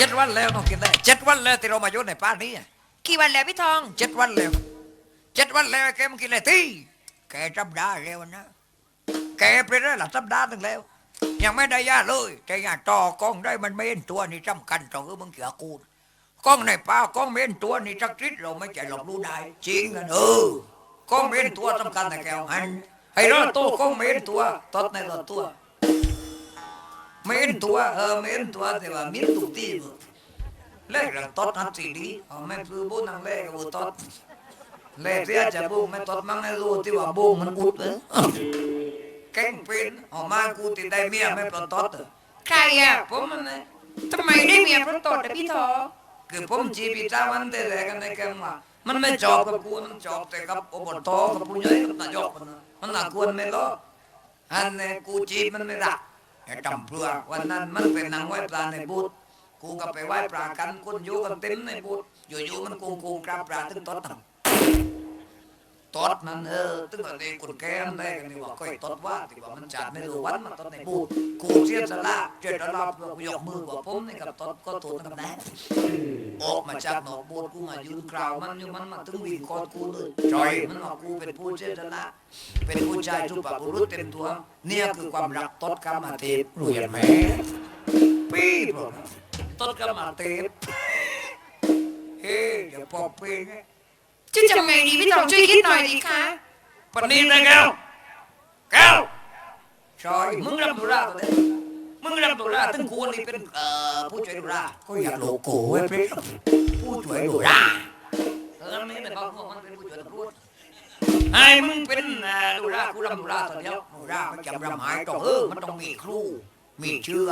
จ็ดวันแล้วน้องกินได้เจ็ดวันแล้วที่เรามาอยู่ในป่านี้อะกี่วันแล้วพี่ทองเจ็ดวันแล้วเจ็ดวันแล้วแกมันกินอะไรที่แกจับได้แล้วนะแกไปได้หลักสัปดาห์หนึงแล้ว ยังไม่ได้ยาเลย แต่อยากต่อกล้องได้มันไม่เห็นตัวนี่สำคัญตรงคือมึงเกี่ยวกูกล้องในป่ากล้องไม่เห็นตัวนี่สักทิศเราไม่จะหลบรู้ได้จริงอะเออกล้องไม่เห็นตัวสำคัญแต่แกวหันให้รอดตัวกล้องไม่เห็นตัวตดในรอดตัวไม่เห็นตัวเออไม่เห็นตัวแต่ว่ามีตุกตีมึงเล่กตดนัดสีดีเอาไม่คือบุญนังเล่กตดเล่เสียจะบุญไม่ตดมั่งไม่รู้ที่ว่าบุญมันอุดเออแกล้งเป็นออกมากูติดได้เมียไม่ปลดตดอะใครอะผมมันนะทำไมได้เมียพระตดอะพี่ทอคือผมจีบีจ้าวันแต่แรกกันในแกงว่ามันไม่จอบกับกูมันจอบแต่กับอบตกับผู้ใหญ่กับนายกมันนะมันน่ากวนไม่รออันนี้กูจีบมันไม่รัก ไอ้จำเพื่อวันนั้นมันเป็นนางไหว้ปลาในบูธกูก็ไปไหว้ปลากันคนอยู่กันเต็มในบูธอยู่ๆมันกูกูกราบปลาถึงตดทำ ตดมันเออตึงแต่เด็กคนแก่นได้กันนี่ว่าก้อยตดว่าที่ว่ามันจัดไม่รู้วันมันตดในบูธกูเสียสละเจตนาเพื่อกูยกมือว่าผมนี่กับตดก็ถูกกันได้ออกมาจากหนองบัวกูมายืนกราวมันอยู่มันมาถึงวิ่งกอดกูเลยจอยมันว่ากูเป็นผู้เจตนาเป็นผู้ชายสุภาพบุรุษเต็มตัวเนี่ยคือความรักตดกรรมเทพรู้ยังไหมปีบอตดกรรมเทพเฮ้ยเดี๋ยวพอปีไง จะทำไงดีพี่ทองช่วยคิดหน่อยดีคะปนนี้นะแก้วแก้วจอยมึงรับดูราตัวเนี้มึงรับดูราถึงกูนี่เป็นเอ่อผู้ช่วยดูราก็อยากโลโก้ไว้เป็นผู้ช่วยดูราเออไม่เป็นเขาพวกมันเป็นผู้ช่วยตำรวจไอ้มึงเป็นเอ่อดูรากูรำดูราตัวเดียวดูรามันจำรำหายต้องเออมันต้องมีครู มีเชื่อ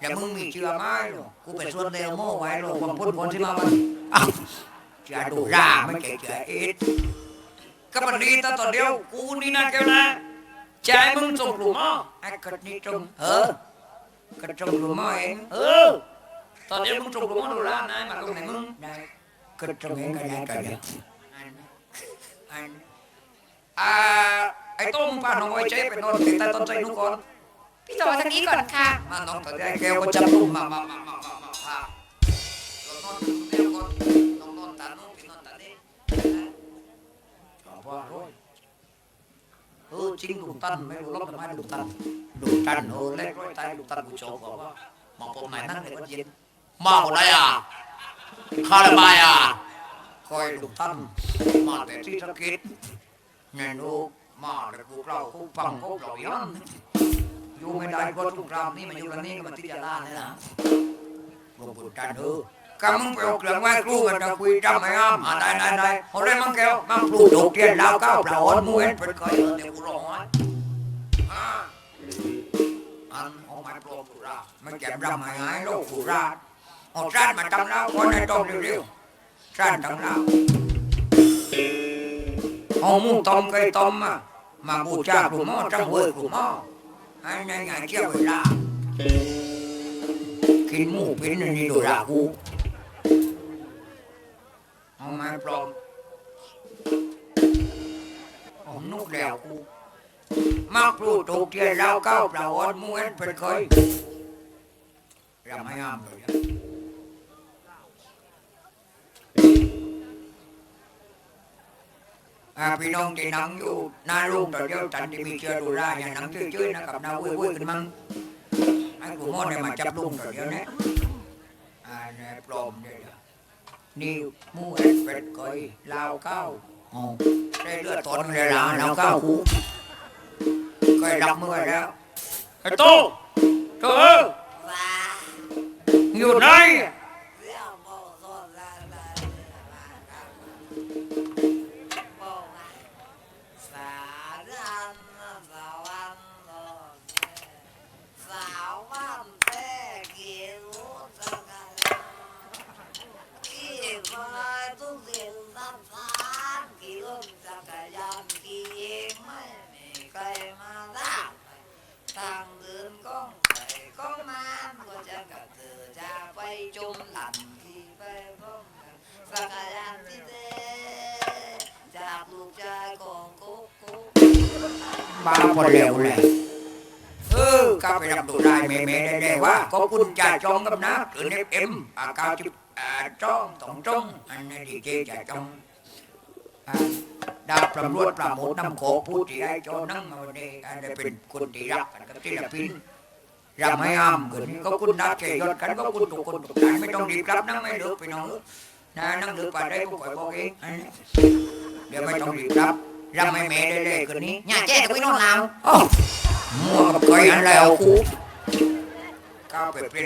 อย่ามึงมีเชื่อไหมหรอกกูไปส่วนเดียวโม่ไว้หรอกความพูดคนที่มามันอ้าว จะดูราไม่ใช่เชื่อเอ็ดก็มันดีแต่ตัวเดียวกูนี่นะแกวนะใจมึงส่งหลุมอะไอ้กระนี่จงเออกระจงหลุมอะเองเออตอนเดียวมึงส่งหลุมอะดูรานะมาตรงไหนมึงได้ก็ตรงนี้ก็ได้กันเนี่ยอันอ่าไอ้ต้มป้าน้องไว้เจ๊ไปนอนติดใต้ต้นไทรนุก่อนพี่ทองทางนี้ก่อนค่ะมาน้องตัวได้แก้วก็จับลูกมามามามามามาพาเรา นอนเดี๋ยวก่อนน้องนอนตาน้องพี่นนตานี่ชอบว่าร้อยเออจริงลูกตันไม่รู้ล็อกทำไมลูกตันลูกตันเออเล็กร้อยตายลูกตันกูชอบบอกว่ามาปมไหนนั่งในวันเย็นมาหมดเลยอะข้าละบายอะคอยลูกท่านมาแต่ที่สะกิดไงลูกมาแต่พวกเราคุกฟังพวกเราย้อนอยู่ไม่ได้เพราะทุกครามนี่มาอยู่กันนี่ก็มาที่ยาลาเนี่ยนะหลวงปู่จันเออ กำมึงไปเอาเครื่องไม้ครูกันจะคุยจำไม่อ้ามอ่าได้ได้ได้เอาเลยมังแก้วมังปลูกดอกเทียนดาวก้าวเปล่าอ่อนมวยเป็นเคยเออเดี๋ยวกูร้องไว้อ่าอันเอาไม้ปลอมสุราไม่แจ่มรำหายหายโลกสุรา เอาชาติมาทำเราคนในต้มเร็วๆชาติทำเราเอาหมูต้มไก่ต้มมามาบูชากลุ่มหม้อจังเวยกลุ่มหม้อให้ในงานเกี่ยวเวลากินหมูเป็นอันนี้ดูรากูเอาไม้ ปลอมเอานุกแล้วกูมาปลูกตกเทียนเราเก้าเปล่าอ่อนม้วนเป็นเคยรำให้อ้ามเลยอาพี่น้องที่นั่งอยู่หน้ารูปตอนเดียวจันที่มีเชื้อดูได้อย่านั่งเฉยๆนะครับนาวุ้ยวุ้ยกันมั้งไอ้กูมอดเนี่ยมาจับลุงตอนเดียวนะอ่าเนี่ยปลอมเนี่ย นะนี่หมูเอ็ดเป็ดก้อยลาวข้าวอ๋อได้เลือดตนเลยละลาวข้าวกูก้อยรับมือแล้วไอ้โตโตเอออยู่ไหนางกุ๊กกุ๊กบ้าพอเร็วเลยเออข้าไปรับตัวได้แม่แม่ได้ได้ว่าขอบคุณจ่าจองกับนะคืนเอฟเอ็มอากาศจิบอ่าจ้องต้องจ้องอันนี้ดีเจจ่าจองอ่าดาบตำรวจปราโมทน้ำโขผู้ที่ให้จอนั่งมาวันนี้อันนี้เป็นคนที่รักกันกับที่ละพินรำให้อ้ามเกินก็คุณนัดเจยยศกันก็คุณทุกคนทุกท่านไม่ต้องรีบรับนั่งไม่เลือกไปน้องนะนั่งเลือกไปได้ก็คอยบอกเองเดี๋ยวไม่ต้องรีบรับ รำให้แม่ได้เลยคืนนี้ nhà trẻ tôi nó nào อ้าวมัวกับเคยอันแล้วกูก้าวไปเป็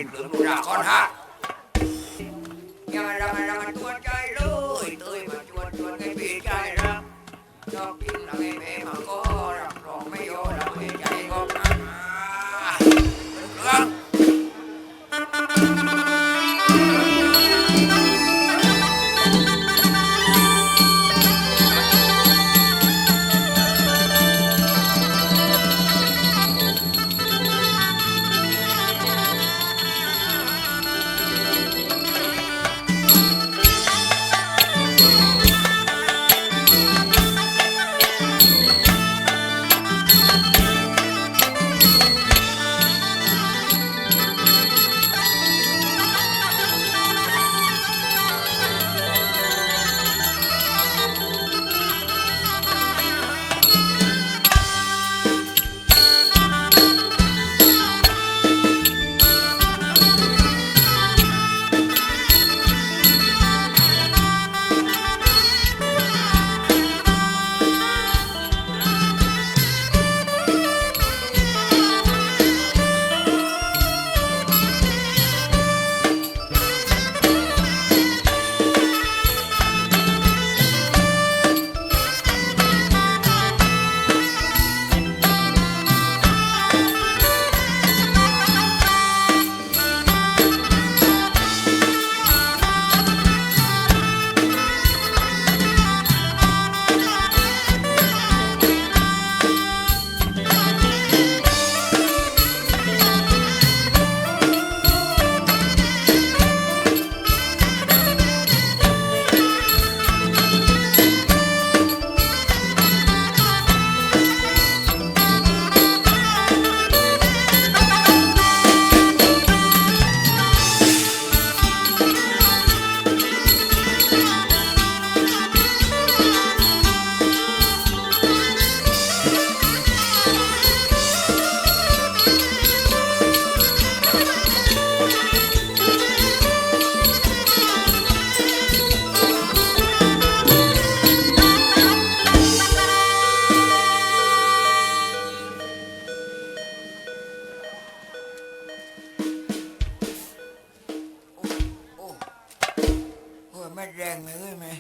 แรงเลยเว้ยแม่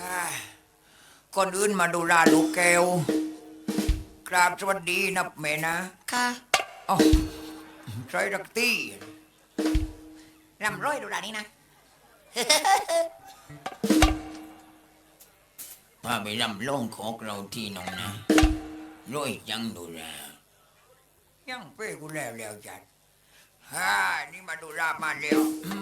อ้ายก่อนอื่นมาดูราลูกแก้วกราบสวัสดีนะแม่นะ ca อ๋อใช้ดักตี้ làm rối đồ đà đi nè พาไปรำล่องขอกเราที่น้องนะร้อยจังดูแลยังเป้กูแล้วแล้วจัดฮ่านี่มาดูรามาแล้วอืม